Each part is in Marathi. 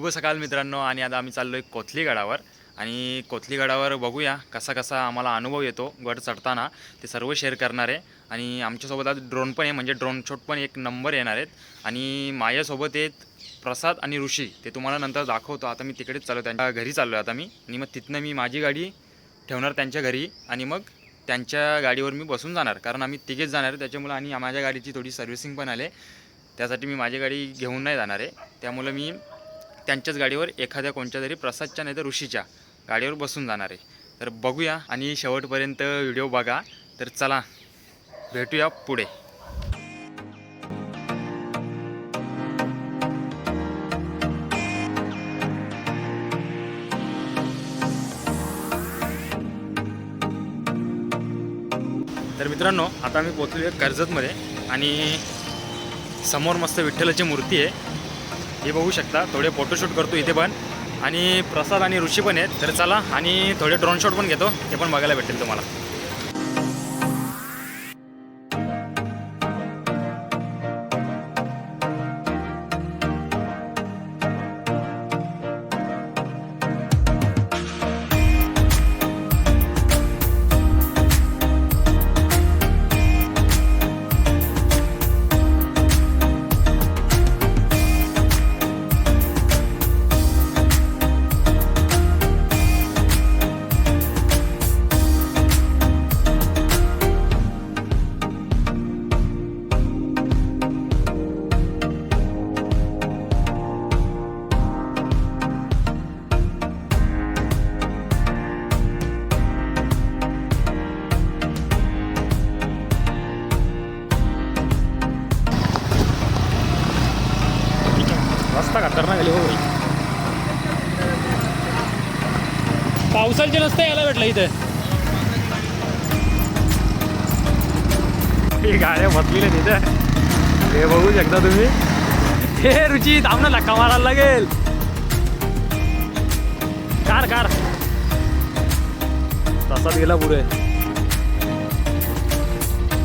शुभ सकाळ मित्रांनो. आणि आता आम्ही चाललो आहे कोथली गडावर. आणि कोथली गडावर बघूया कसा कसा आम्हाला अनुभव येतो गड चढताना. ते सर्व शेअर करणार आहे. आणि आमच्यासोबत आज ड्रोन पण आहे. म्हणजे ड्रोन शॉट पण एक नंबर येणार आहेत. आणि माझ्यासोबत आहेत प्रसाद आणि ऋषी. ते तुम्हाला नंतर दाखवतो. आता मी तिकडेच चाललो त्यांच्या घरी चाललो आहे आता मी. आणि मग तिथनं मी माझी गाडी ठेवणार त्यांच्या घरी. आणि मग त्यांच्या गाडीवर मी बसून जाणार. कारण आम्ही तिघेच जाणार आहे. त्याच्यामुळं आणि माझ्या गाडीची थोडी सर्व्हिसिंग पण आले त्यासाठी मी माझी गाडी घेऊन नाही जाणार आहे. त्यामुळं मी त्यांच्याच गाडीवर एखाद्या कोणत्या तरी प्रसादच्या नाही तर ऋषीच्या गाडीवर बसून जाणार आहे. तर बघूया आणि शेवटपर्यंत व्हिडिओ बघा. तर चला भेटूया पुढे. तर मित्रांनो आता मी पोचलो आहे कर्जतमध्ये आणि समोर मस्त विठ्ठलाची मूर्ती आहे. हे बघू शकता. थोडे फोटोशूट करतो इथे पण. आणि प्रसाद आणि ऋषी पण आहेत. तर चला आणि थोडे ड्रोन शॉट पण घेतो. ते पण बघायला भेटेल तुम्हाला. भेटलं इथे. ही गाड्या बसलेल्या तिथे हे बघू शकता तुम्ही. हे रुची थांब ना धक्का मारायला लागेल. कार कार तसाच गेला पुढे.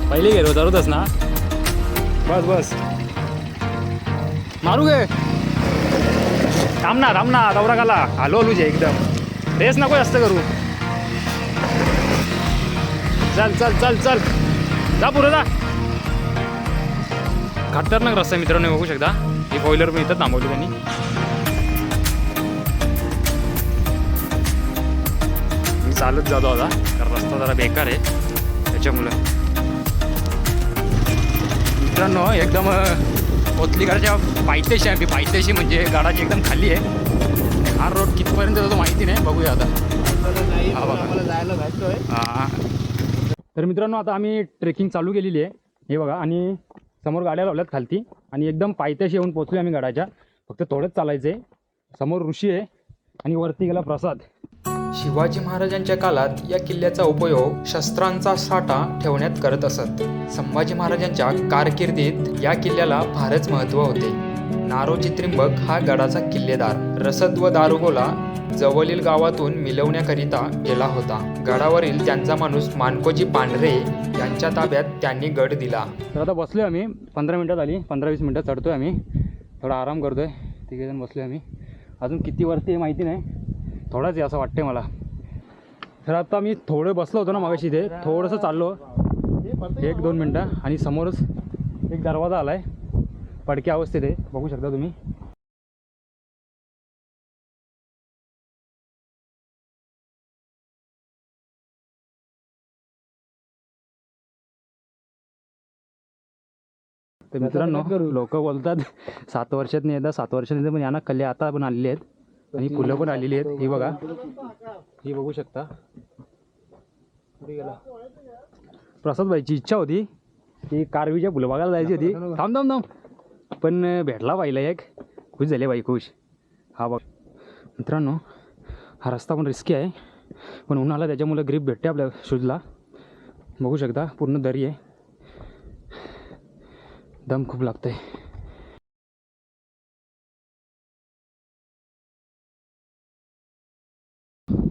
पहिले गेलो जरूरच ना. बस बस. मारू गे. थांब ना थांब ना दौरा गाला आलो लुजे एकदम. रेस नको जास्त करू. चल चल चल चल. जा पुढे जा. खतरनाक रस्ता मित्रांनो बघू शकता. ही बॉयलर पण इथं थांबवली त्यांनी. मी चालत जातो आता कारण रस्ता जरा बेकार आहे त्याच्यामुळं. मित्रांनो एकदम कोथलीगडच्या पायथ्याशी आहे पायथ्याशी म्हणजे गाडाची एकदम खाली आहे. हा रोड कितपर्यंत जातो माहिती नाही बघूया आता. हा बघा. जायला हा. तर मित्रांनो आता आम्ही ट्रेकिंग चालू केलेली आहे. हे बघा आणि समोर गाड्या लावल्यात खालती. आणि एकदम पायथ्याशी येऊन पोचलो आम्ही गडाच्या फक्त थोडंच चालायचं आहे समोर ऋषी आहे आणि वरती गेला प्रसाद. शिवाजी महाराजांच्या काळात या किल्ल्याचा उपयोग शस्त्रांचा साठा ठेवण्यात करत असत. संभाजी महाराजांच्या कारकिर्दीत या किल्ल्याला फारच महत्त्व होते. नारोजी त्रिंबक हा गडाचा किल्लेदार. रसद व दारुगोला जवळील गावातून मिळवण्याकरिता गेला होता. गडावरील त्यांचा माणूस मानकोजी पांढरे यांच्या ताब्यात त्यांनी गड दिला. तर आता बसलो आम्ही. पंधरा मिनटात आली. पंधरा वीस मिनटात चढतो आहे आम्ही. थोडा आराम करतो आहे तिघेजण बसलो आम्ही. अजून किती वरती आहे माहिती नाही. थोडाच आहे असं वाटते मला. तर आता मी थोडं बसलो होतो ना मागाशी इथे. थोडंसं चाललो. एक दोन मिनटं. आणि समोरच एक दरवाजा आला आहे पडक्या अवस्थेत आहे. बघू शकता तुम्ही. तर मित्रांनो लोक बोलतात सात वर्षात नाही येतात सात वर्षात पण यांना कल्ले आता पण आलेले आहेत. आणि फुलं पण आलेली आहेत. ही बघा. ही बघू शकता. प्रसाद भाईची इच्छा होती की कारवीच्या फुलं बघायला जायची होती. थांब थांब थांब. पण भेटला पाहिला एक. खुश झाले बाई खुश. हा बघ. मित्रांनो हा रस्ता पण रिस्की आहे. पण उन्हाला त्याच्यामुळे ग्रीप भेटते आपल्या शूजला. बघू शकता पूर्ण दरी आहे. दम खूप लागतंय.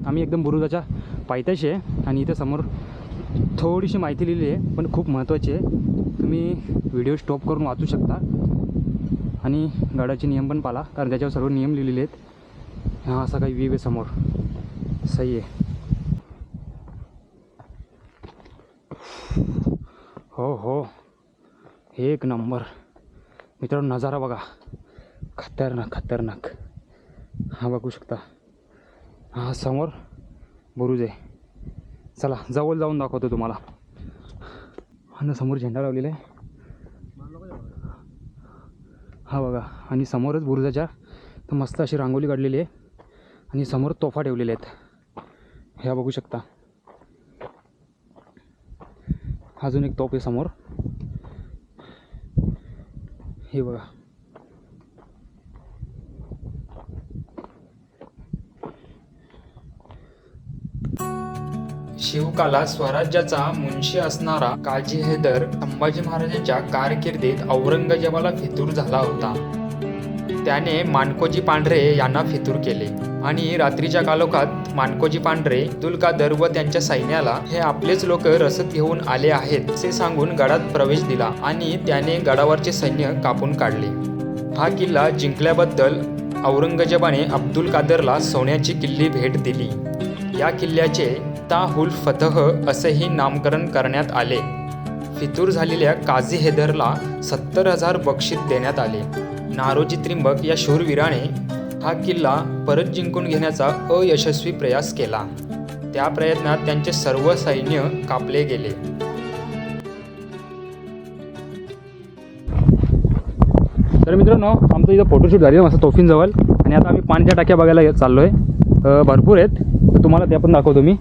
आम्ही एकदम बुरुजाच्या पायथ्याशी आहे आणि इथे समोर थोडीशी माहिती लिहिली आहे पण खूप महत्त्वाची आहे. तुम्ही व्हिडिओ स्टॉप करून वाचू शकता आणि गडाचे नियम पण पाला कारण त्याच्यावर सर्व नियम लिहिलेले आहेत. हा असा काही व्यू आहे समोर. सही आहे. हो हो. एक नंबर. मित्रांनो नजारा बघा. खतरनाक खतरनाक. हा बघू शकता. हा समोर बुरुज आहे. चला जवळ जाऊन दाखवतो तुम्हाला. आणि समोर झेंडा लावलेला आहे. हा बघा आणि समोरच बुरुजाच्या तर मस्त अशी रांगोली काढलेली आहे. आणि समोर तोफा ठेवलेल्या आहेत. ह्या बघू शकता. अजून एक तोफ आहे समोर. हे बघा. शिवकाला स्वराज्याचा मुंशी असणारा काजी हैदर संभाजी महाराजांच्या कारकिर्दीत औरंगजेबाला फितूर झाला होता. त्याने मानकोजी पांढरे यांना फितूर केले आणि रात्रीच्या कालोखात मानकोजी पांढरे दुलकादर कादर व त्यांच्या सैन्याला हे आपलेच लोक रसद घेऊन आले आहेत असे सांगून गडात प्रवेश दिला आणि त्याने गडावरचे सैन्य कापून काढले. हा किल्ला जिंकल्याबद्दल औरंगजेबाने अब्दुल कादरला सोन्याची किल्ली भेट दिली. या किल्ल्याचे ताहुल फतह असेही नामकरण करण्यात आले. फितूर झालेल्या काझी हैदरला सत्तर हजार बक्षीस देण्यात आले. नारोजी त्रिंबक या शूरवीराने हा किल्ला परत जिंकून घेण्याचा अयशस्वी प्रयास केला. त्या प्रयत्नात त्यांचे सर्व सैन्य कापले गेले. तर मित्रांनो आमचं इथं फोटोशूट झाली मस्त तोफींजवळ. आणि आता आम्ही पाण्याच्या टाक्या बघायला चाललो आहे भरपूर आहेत. तर तुम्हाला त्या पण दाखवतो मी.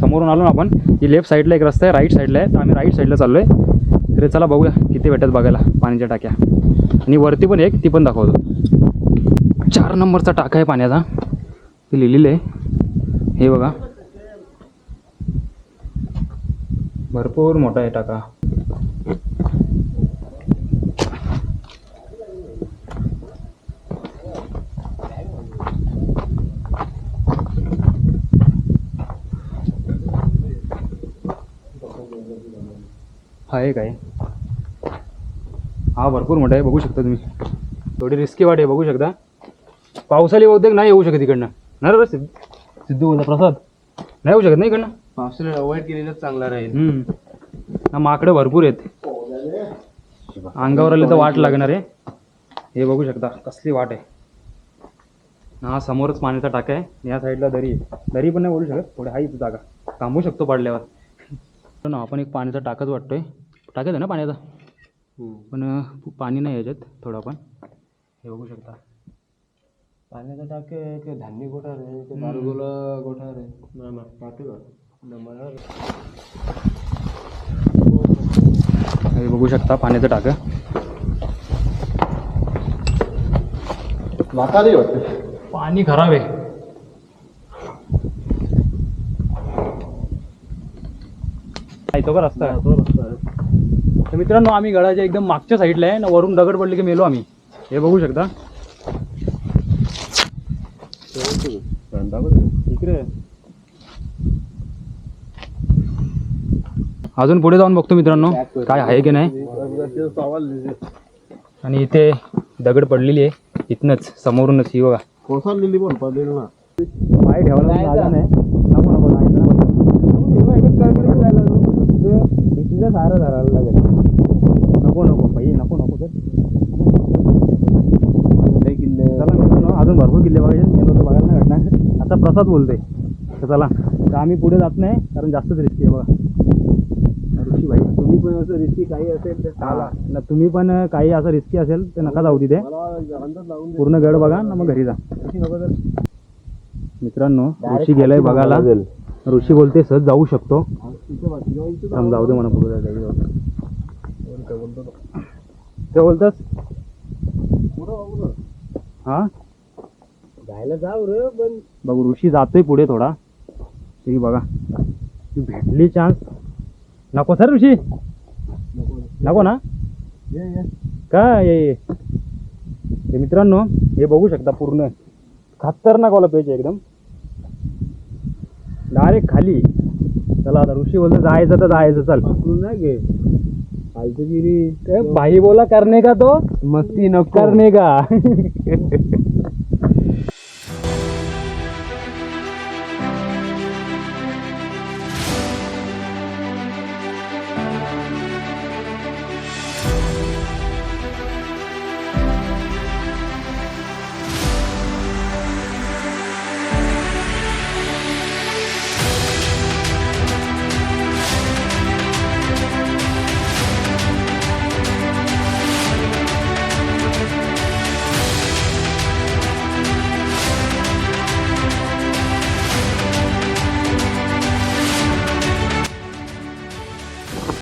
समोरून आलो ना आपण. ही लेफ्ट साईडला एक रस्ता आहे राईट साईडला आहे. तर आम्ही राईट साईडला चाललो आहे तर चला बघूया किती भेटत बघायला पाण्याच्या टाक्या. आणि वरती पण एक ती पण दाखवतो. चार नंबरचा टाका आहे पाण्याचा. ते लिहिलेलं आहे. हे बघा. भरपूर मोठा आहे टाका. हा एक आहे. हा भरपूर मोठा आहे बघू शकता तुम्ही. थोडी रिस्की वाट आहे बघू शकता. पावसाळी बहुतेक नाही येऊ शकत इकडनं. नाही रे सिद्ध सिद्धू बोलता प्रसाद. नाही येऊ शकत नाही इकडनं? पावसाळ्यात अवॉइड केलेलं चांगला राहील. हम्म. हा माकडं भरपूर आहेत. अंगावर आले तर वाट लागणार आहे. हे बघू शकता कसली वाट आहे. हा समोरच पाण्याचा टाका आहे. या साईडला दरी आहे. दरी पण नाही बोलू शकत थोडं आहे इथं जागा. थांबू शकतो पडल्यावर. ना आपण एक पाण्याचा टाकाच वाटतोय. टाकत आहे ना पाण्याचा? पण अं, पाणी नाही याच्यात थोडं पण हे बघू शकता. पाण्याचा टाके ते धान्य गोठा रे ते बारगोला गोठा रे ना हे बघू शकता पाण्याचं टाकं म्हातारी होते पाणी खराब आहे येतो का रस्ता तर मित्रांनो आम्ही गडाच्या एकदम मागच्या साईडला आहे ना वरून दगड पडले की मेलो आम्ही हे बघू शकता इकडे अजून पुढे जाऊन बघतो मित्रांनो काय आहे की नाही. आणि इथे दगड पडलेली आहे इथनच समोरूनच ही बघा. कोसळलेली पण पडलेली ना पाय ठेवायला नाही सारा धरायला लागेल नको नको बाई नको नको तर. किल्ले अजून भरपूर किल्ले बघायचे गेलो तर बघायला नाही प्रसाद बोलतोय. तर चला तर आम्ही पुढे जात नाही कारण जास्तच रिस्की आहे बघा. ऋषी भाई तुम्ही पण असं रिस्की काही असेल तर हा ना तुम्ही पण काही असं रिस्की असेल तर नका जाऊ तिथे. पूर्ण गड बघा ना मग घरी जा. मित्रांनो ऋषी गेलाय बघायला. ऋषी बोलते सहज जाऊ शकतो. जाऊ दे म्हणा पुढे. काय बोलतो तो? ते बोलतस. हा? जायला जाऊ रे पण बघ ऋषी जातोय पुढे थोडा. तरी बघा. ती भेटली चान्स नको सर ऋषी. नको. नको ना? ये ये. काय? ये. हे मित्रांनो हे बघू शकता पूर्ण. खतरनाक वाला पेज एकदम. डायरेक्ट खाली. चला आता ऋषी बोलतो जायचं तर जायचं चल. नाही घे. फालतूगिरी भाई बोला करने का तो? मस्ती नको. करने का?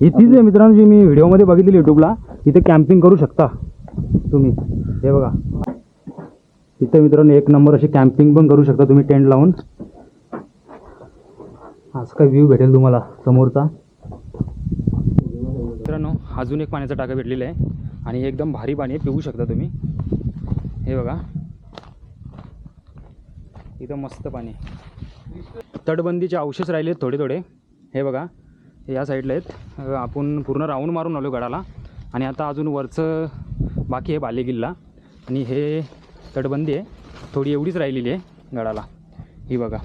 ही तीच आहे मित्रांनो जी मी व्हिडिओमध्ये बघितली यूट्यूबला इथे कॅम्पिंग करू शकता तुम्ही. हे बघा. इथे मित्रांनो एक नंबर अशी कॅम्पिंग पण करू शकता तुम्ही टेंट लावून. आज काय व्ह्यू भेटेल तुम्हाला समोरचा. मित्रांनो अजून एक पाण्याचा टाका भेटलेला आहे. आणि एकदम भारी पाणी आहे पिऊ शकता तुम्ही. हे बघा. इथं मस्त पाणी तटबंदीचे अवशेष राहिले थोडे थोडे. हे बघा. या साईडला आहेत. आपण पूर्ण राऊंड मारून आलो गडाला. आणि आता अजून वरचं बाकी आहे बालेकिल्ला. आणि हे तटबंदी आहे. थोडी एवढीच राहिलेली आहे गडाला. ही बघा.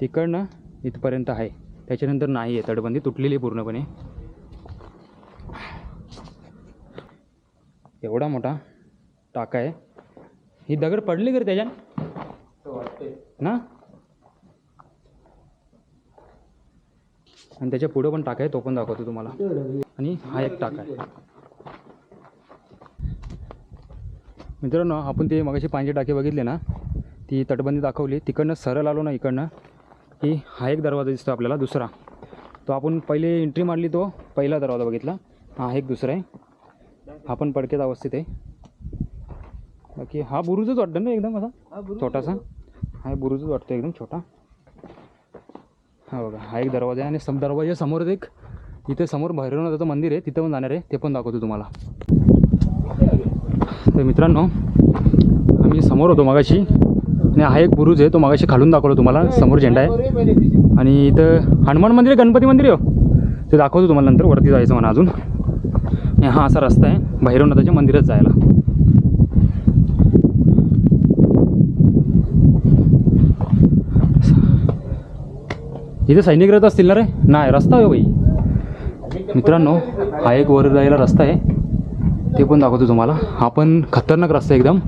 तिकडनं इथपर्यंत आहे. त्याच्यानंतर नाही आहे तटबंदी. तुटलेली आहे पूर्णपणे. एवढा मोठा टाका आहे. ही दगड पडली का रे त्याच्यात? ना? आणि त्याच्या पुढं पण टाका आहे तो पण दाखवतो तुम्हाला. आणि हा एक टाका आहे. मित्रांनो आपण ते मगाशी पाण्याचे टाके बघितले ना ती तटबंदी दाखवली. तिकडनं सरळ आलो ना इकडनं की हा एक दरवाजा दिसतो आपल्याला दुसरा. तो आपण पहिले एंट्री मारली तो पहिला दरवाजा बघितला. हा एक दुसरा आहे. हा पण पडक्यात अवस्थित आहे. बाकी हा बुरुजच वाटतं ना एकदम असा? छोटासा? हा बुरुजच वाटतो एकदम छोटा. हा बघा हा एक दरवाजा आहे आणि सम दरवाजा समोरच एक इथे समोर भैरवनाथाचं मंदिर आहे तिथं पण जाणार आहे ते पण दाखवतो तुम्हाला. तर मित्रांनो आम्ही समोर होतो मगाशी आणि हा एक बुरुज आहे तो मगाशी खालून दाखवलो तुम्हाला समोर झेंडा आहे. आणि इथं हनुमान मंदिर आहे गणपती मंदिर आहे हो. ते दाखवतो तुम्हाला नंतर वरती जायचं म्हणा अजून. आणि हा असा रस्ता आहे भैरवनाथाच्या मंदिरात जायला. इथे सैनिक राहत असतील ना रे? नाही रस्ता आहे हो बाई. मित्रांनो हा एक वर जायला रस्ता आहे. ते पण दाखवतो तुम्हाला. हा पण खतरनाक रस्ता आहे एकदम.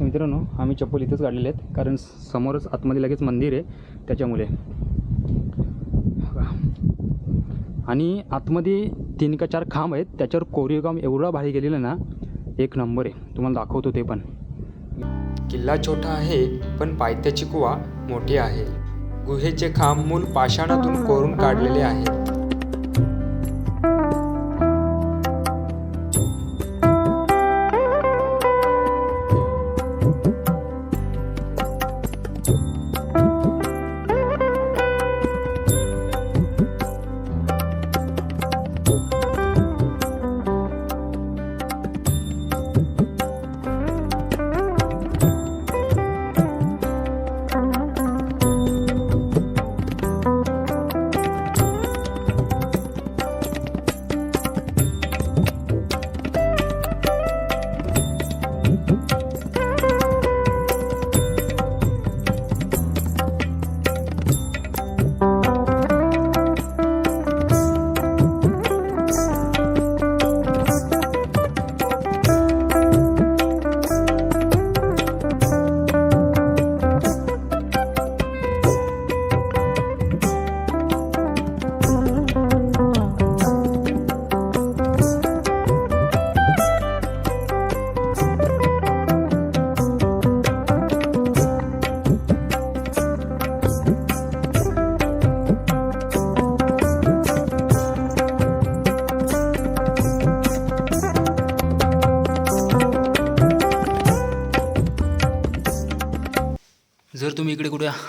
मित्रांनो आम्ही चप्पल इथेच काढलेले आहेत कारण समोरच आतमध्ये लगेच मंदिर आहे त्याच्यामुळे. आणि आतमध्ये तीन का चार खांब आहेत त्याच्यावर कोरीव काम एवढा भारी गेलेलं ना एक नंबर आहे. तुम्हाला दाखवतो ते पण. किल्ला छोटा आहे पण पायथ्याची कुवा मोठी आहे. गुहेचे खांब मूल पाषाणातून कोरून काढलेले आहेत.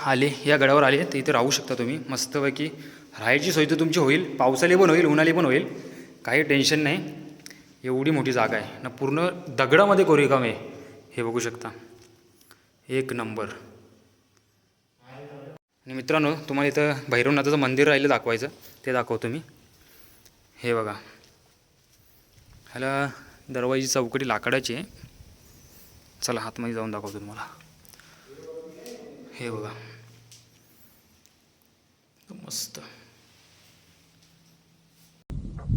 आले या गडावर आले तर इथे राहू शकता तुम्ही. मस्तपैकी राहायची सोय तर तुमची होईल. पावसाळी पण होईल उन्हाळी पण होईल. काही टेन्शन नाही. एवढी मोठी जागा आहे. ना पूर्ण दगडामध्ये कोरेगाव आहे. हे बघू शकता. एक नंबर. आणि मित्रांनो तुम्हाला इथं भैरवनाथाचं मंदिर राहिलं दाखवायचं. ते दाखवतो मी हे बघा. ह्याला दरवाजी चौकटी लाकडाची आहे. चला हातमध्ये जाऊन दाखवतो तुम्हाला. हे बघा. मस्त.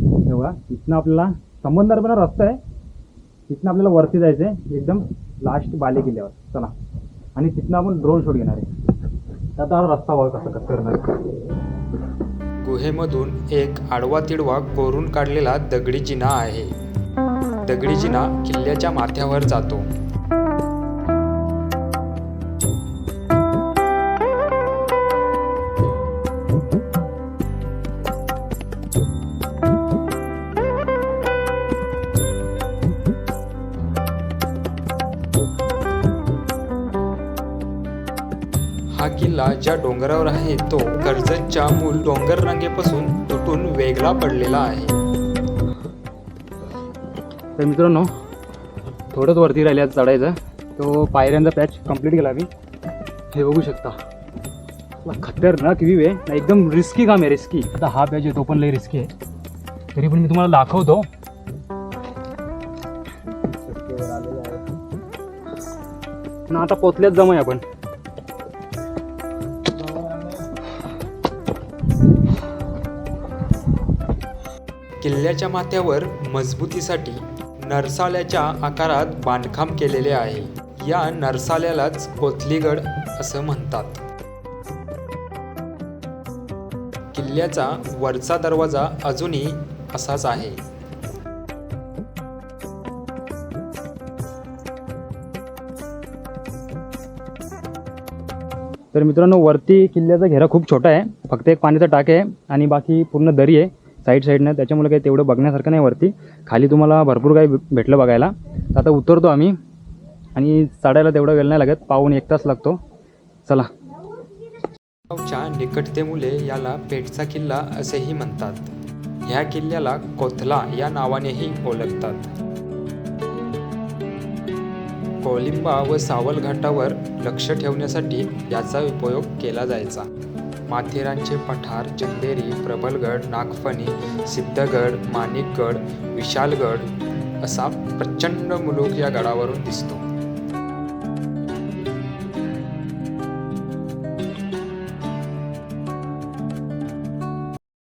बघा इथनं आपल्याला संबंधारपणा रस्ता आहे. तिथनं आपल्याला वरती जायचं आहे. एकदम लास्ट बाले किल्ल्यावर. चला. आणि तिथनं आपण ड्रोन शॉट घेणार आहे. आता हा रस्ता बघा कसा कसं करणार. गुहेमधून एक आडवा तिडवा कोरून काढलेला दगडी जिना आहे. दगडी जिना किल्ल्याच्या माथ्यावर जातो. डोंगरावर आहे तो कर्जतच्या मूल डोंगर रांगेपासून तुटून वेगळा पडलेला आहे. तर मित्रांनो थोडंच वरती राहिले आहे चढायचं. तो पायऱ्यांचा पॅच कंप्लीट केला मी हे बघू शकता. खतरनाक व्ह्यू आहे. एकदम रिस्की काम आहे रिस्की आता हा पॅच आहे तो पण लई रिस्की आहे. तरी पण मी तुम्हाला दाखवतो. ना आता पोचल्याच जमाय आपण. किल्ल्याच्या माथ्यावर मजबूतीसाठी नरसाल्याच्या आकारात बांधकाम केलेले आहे. या नरसाल्यालाच कोथलीगड असं म्हणतात. किल्ल्याचा वरचा दरवाजा अजूनही असाच आहे. तर मित्रांनो वरती किल्ल्याचा घेरा खूप छोटा आहे. फक्त एक पाण्याचा टाक आहे आणि बाकी पूर्ण दरी आहे. साईड साईडनं त्याच्यामुळे काही तेवढं बघण्यासारखं नाही वरती. खाली तुम्हाला भरपूर काही भेटलं बघायला. तर आता उतरतो आम्ही. आणि चढायला तेवढा वेळ नाही लागत. पाहून एक तास लागतो. चला. च्या निकटतेमुळे याला पेठचा किल्ला असेही म्हणतात. ह्या किल्ल्याला कोथला या नावानेही ओळखतात. कोलिंबा व सावल घाटावर लक्ष ठेवण्यासाठी याचा उपयोग केला जायचा. माथेरानचे पठार चंदेरी प्रबलगड नागफणी सिद्धगड माणिकगड विशालगड असा प्रचंड मुलूक या गडावरून दिसतो.